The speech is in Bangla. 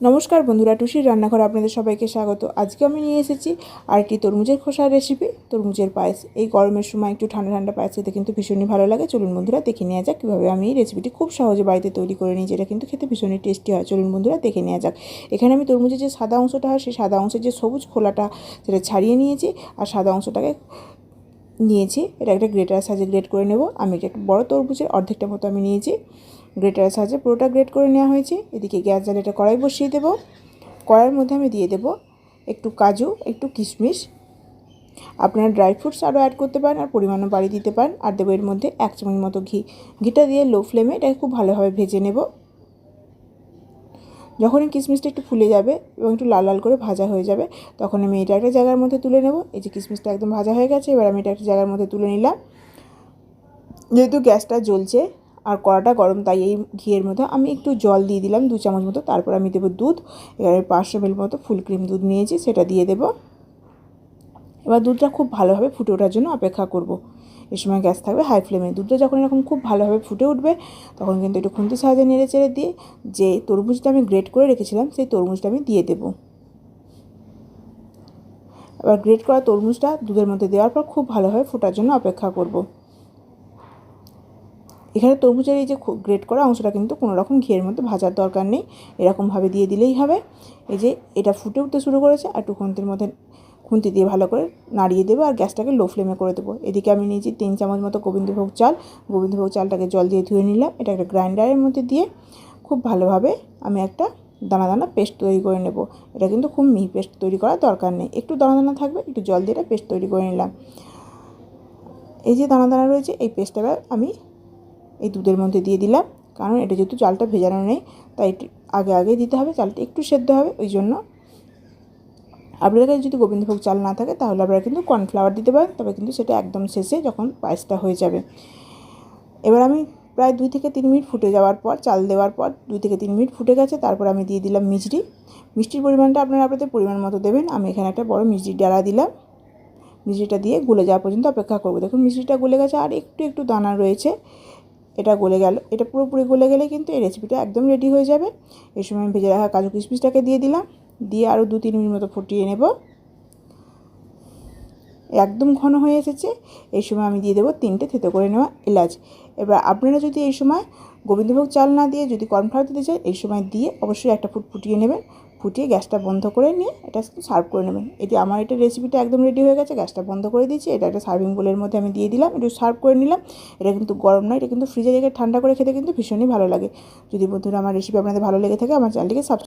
নমস্কার বন্ধুরা, টুসির রান্নাঘর আপনাদের সবাইকে স্বাগত। আজকে আমি নিয়ে এসেছি আরেকটি তরমুজের খোসার রেসিপি তরমুজের পায়েস। এই গরমের সময় একটু ঠান্ডা ঠান্ডা পায়েস খেতে কিন্তু ভীষণই ভালো লাগে। চলুন বন্ধুরা, দেখে নেওয়া যাক কীভাবে আমি এই রেসিপিটি খুব সহজে বাড়িতে তৈরি করে নিই, যেটা কিন্তু খেতে ভীষণই টেস্টি হয়। চলুন বন্ধুরা, দেখে নেওয়া যাক। এখানে আমি তরমুজের যে সাদা অংশটা হয় সেই সাদা অংশের যে সবুজ খোলাটা, সেটা ছাড়িয়ে নিয়েছি। আর সাদা অংশটাকে নিয়েছি, এটা একটা গ্রেটার সাহায্যে গ্রেট করে নেব। আমি একটা বড় তরমুজের অর্ধেকটা মতো আমি নিয়েছি। গ্রেটারের সাহায্যে পুরোটা গ্রেট করে নেওয়া হয়েছে। এদিকে গ্যাস জ্বালে এটা কড়াই বসিয়ে দেবো। কড়াইয়ের মধ্যে আমি দিয়ে দেব একটু কাজু, একটু কিশমিশ। আপনারা ড্রাই ফ্রুটস আরও অ্যাড করতে পারেন আর পরিমাণও বাড়িয়ে দিতে পারেন। আর দেবো এর মধ্যে এক চামচ মতো ঘি। ঘিটা দিয়ে লো ফ্লেমে এটাকে খুব ভালোভাবে ভেজে নেব। যখনই কিশমিশটা একটু ফুলে যাবে এবং একটু লাল লাল করে ভাজা হয়ে যাবে, তখন আমি এটা একটা জায়গার মধ্যে তুলে নেব। এই যে কিশমিশটা একদম ভাজা হয়ে গেছে, এবার আমি এটা একটা জায়গার মধ্যে তুলে নিলাম। যেহেতু গ্যাসটা জ্বলছে আর কড়াটা গরম, তাই এই ঘিয়ের মধ্যে আমি একটু জল দিয়ে দিলাম দু চামচ মতো। তারপর আমি দেবো দুধ, এবারে পাঁচশো মিল মতো ফুল ক্রিম দুধ নিয়েছি, সেটা দিয়ে দেবো। এবার দুধটা খুব ভালোভাবে ফুটে ওঠার জন্য অপেক্ষা করব। এ সময় গ্যাস থাকবে হাই ফ্লেমে দুধটা যখন এরকম খুব ভালোভাবে ফুটে উঠবে, তখন কিন্তু একটু খুন্তি সাহায্যে নেড়ে চেড়ে দিয়ে যে তরমুজটা আমি গ্রেট করে রেখেছিলাম, সেই তরমুজটা আমি দিয়ে দেবো। এবার গ্রেট করা তরমুজটা দুধের মধ্যে দেওয়ার পর খুব ভালোভাবে ফোটার জন্য অপেক্ষা করব। এখানে তরমুজের এই যে গ্রেট করা অংশটা কিন্তু কোনো রকম ঘিয়ের মধ্যে ভাজার দরকার নেই। এরকমভাবে দিয়ে দিলেই হবে। এই যে এটা ফুটে উঠতে শুরু করেছে আর একটু খুন্তির মধ্যে খুন্তি দিয়ে ভালো করে নাড়িয়ে দেবো আর গ্যাসটাকে লো ফ্লেমে করে দেবো। এদিকে আমি নিয়েছি তিন চামচ মতো গোবিন্দভোগ চাল। গোবিন্দভোগ চালটাকে জল দিয়ে ধুয়ে নিলাম। এটা একটা গ্রাইন্ডারের মধ্যে দিয়ে খুব ভালোভাবে আমি একটা দানা দানা পেস্ট তৈরি করে নেব। এটা কিন্তু খুব মিহি পেস্ট তৈরি করার দরকার নেই। একটু দানা দানা থাকবে, একটু জল দিয়ে পেস্ট তৈরি করে নিলাম। এই যে দানা দানা রয়েছে, এই পেস্টটা আমি এই দুধের মধ্যে দিয়ে দিলাম। কারণ এটা যেহেতু চালটা ভেজানো নেই, তাই আগে আগে দিতে হবে, চালটা একটু সেদ্ধ হবে, ওই জন্য। আপনাদের কাছে যদি গোবিন্দভোগ চাল না থাকে, তাহলে আপনারা কিন্তু কর্নফ্লাওয়ার দিতে পারেন, তবে কিন্তু সেটা একদম শেষে যখন পায়েসটা হয়ে যাবে। এবার আমি প্রায় দুই থেকে তিন মিনিট ফুটে যাওয়ার পর, চাল দেওয়ার পর দুই থেকে তিন মিনিট ফুটে গেছে, তারপর আমি দিয়ে দিলাম মিষ্টি। মিষ্টির পরিমাণটা আপনারা আপনাদের পরিমাণ মতো দেবেন। আমি এখানে একটা বড় মিষ্টির ডালা দিলাম। মিষ্টিটা দিয়ে গুলে যাওয়া পর্যন্ত অপেক্ষা করব। দেখুন, মিষ্টিটা গলে গেছে আর একটু একটু দানা রয়েছে। এটা গলে গেল। এটা পুরোপুরি গলে গেলে কিন্তু এই রেসিপিটা একদম রেডি হয়ে যাবে। এই সময় আমি ভেজে রাখা কাজু কিশমিশটাকে দিয়ে দিলাম। দিয়ে আরও দু তিন মিনিট মতো ফুটিয়ে নেব। একদম ঘন হয়ে এসেছে। এই সময় আমি দিয়ে দেবো তিনটে থেতো করে নেওয়া এলাচ। এবার আপনারা যদি এই সময় গোবিন্দভোগ চাল না দিয়ে যদি কর্নফ্লাওয়ার দিতে চান, এই সময় দিয়ে অবশ্যই একটা ফুট ফুটিয়ে নেবেন। ফুটিয়ে গ্যাসটা বন্ধ করে নিয়ে এটা সার্ভ করে নেবেন। এটি আমার এটা রেসিপিটা একদম রেডি হয়ে গেছে, গ্যাসটা বন্ধ করে দিয়েছি, এটা একটা সার্ভিং বোলের মধ্যে আমি দিয়ে দিলাম, একটু সার্ভ করে নিলাম। এটা কিন্তু গরম নয়, এটা কিন্তু ফ্রিজে রেখে ঠান্ডা করে খেতে কিন্তু ভীষণই ভালো লাগে। যদি বন্ধুরা আমার রেসিপি আপনাদের ভালো লেগে থাকে, আমার চ্যানেলটিকে সাবস্ক্রাইব